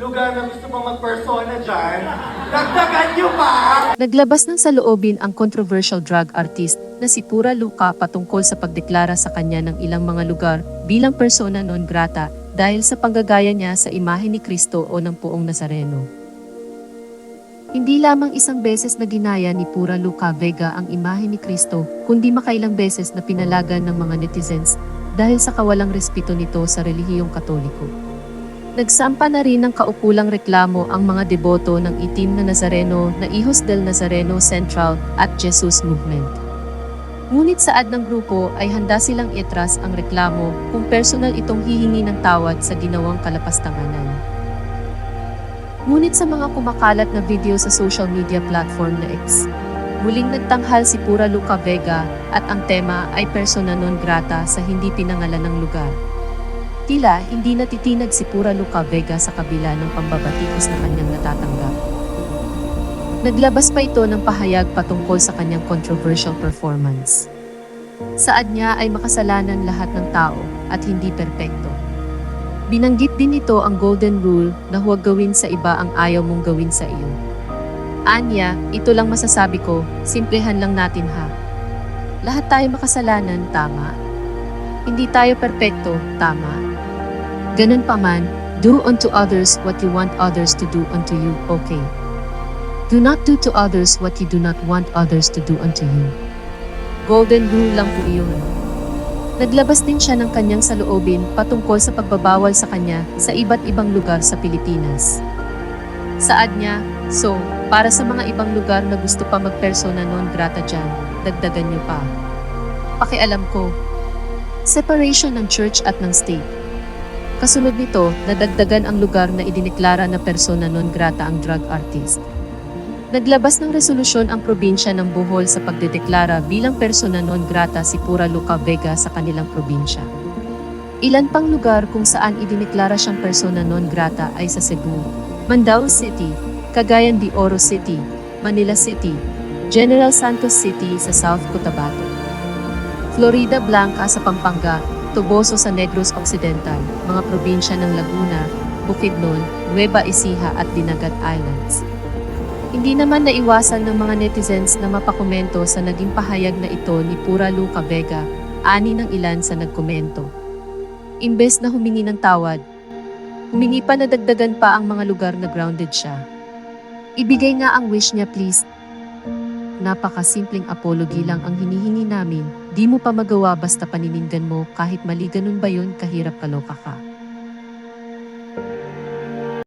lugar na gusto pang magpersona dyan, dagdagan nyo pa! Naglabas ng saloobin ang controversial drug artist na si Pura Luca patungkol sa pagdeklara sa kanya ng ilang mga lugar bilang persona non grata dahil sa panggagaya niya sa imahe ni Kristo o ng puong Nazareno. Hindi lamang isang beses na ginaya ni Pura Luca Vega ang imahe ni Kristo, kundi makailang beses na pinalagan ng mga netizens dahil sa kawalang respeto nito sa relihiyong katoliko. Nagsampa na rin ng kaukulang reklamo ang mga deboto ng itim na Nazareno na Hijos del Nazareno Central at Jesus Movement. Ngunit saad ng grupo ay handa silang itras ang reklamo kung personal itong hihingi ng tawad sa ginawang kalapastanganan. Ngunit sa mga kumakalat na video sa social media platform na X, muling nagtanghal si Pura Luca Vega at ang tema ay persona non grata sa hindi pinangalan ng lugar. Tila hindi natitinag si Pura Luca Vega sa kabila ng pambabatikos na kanyang natatanggap. Naglabas pa ito ng pahayag patungkol sa kanyang controversial performance. Saad niya ay makasalanan lahat ng tao at hindi perpekto. Binanggit din ito ang golden rule na huwag gawin sa iba ang ayaw mong gawin sa iyo. Anya, ito lang masasabi ko, simplehan lang natin ha. Lahat tayo makasalanan, tama? Hindi tayo perpekto, tama? Ganun pa man, do unto others what you want others to do unto you, okay? Do not do to others what you do not want others to do unto you. Golden rule lang po iyon. Naglabas din siya ng kanyang saloobin patungkol sa pagbabawal sa kanya sa iba't ibang lugar sa Pilipinas. Saad niya, so, para sa mga ibang lugar na gusto pa magpersona non grata dyan, dagdagan niyo pa. Pakialam ko, separation ng church at ng state. Kasunod nito, nadagdagan ang lugar na idineklara na persona non grata ang drug artist. Naglabas ng resolusyon ang probinsya ng Bohol sa pagdedeklara bilang persona non grata si Pura Luca Vega sa kanilang probinsya. Ilan pang lugar kung saan idineklara siyang persona non grata ay sa Cebu, Mandao City, Cagayan de Oro City, Manila City, General Santos City sa South Cotabato, Florida Blanca sa Pampanga, Toboso sa Negros Occidental, mga probinsya ng Laguna, Bukidnon, Nueva Ecija at Dinagat Islands. Hindi naman naiwasan ng mga netizens na mapakomento sa naging pahayag na ito ni Pura Luca Vega, ani ng ilan sa nagkomento. Imbes na humingi ng tawad, humingi pa na dagdagan pa ang mga lugar na grounded siya. Ibigay nga ang wish niya please. Napakasimpleng apology lang ang hinihingi namin, di mo pa magawa basta paniningan mo kahit mali ganun ba yun kahirap kaloka ka.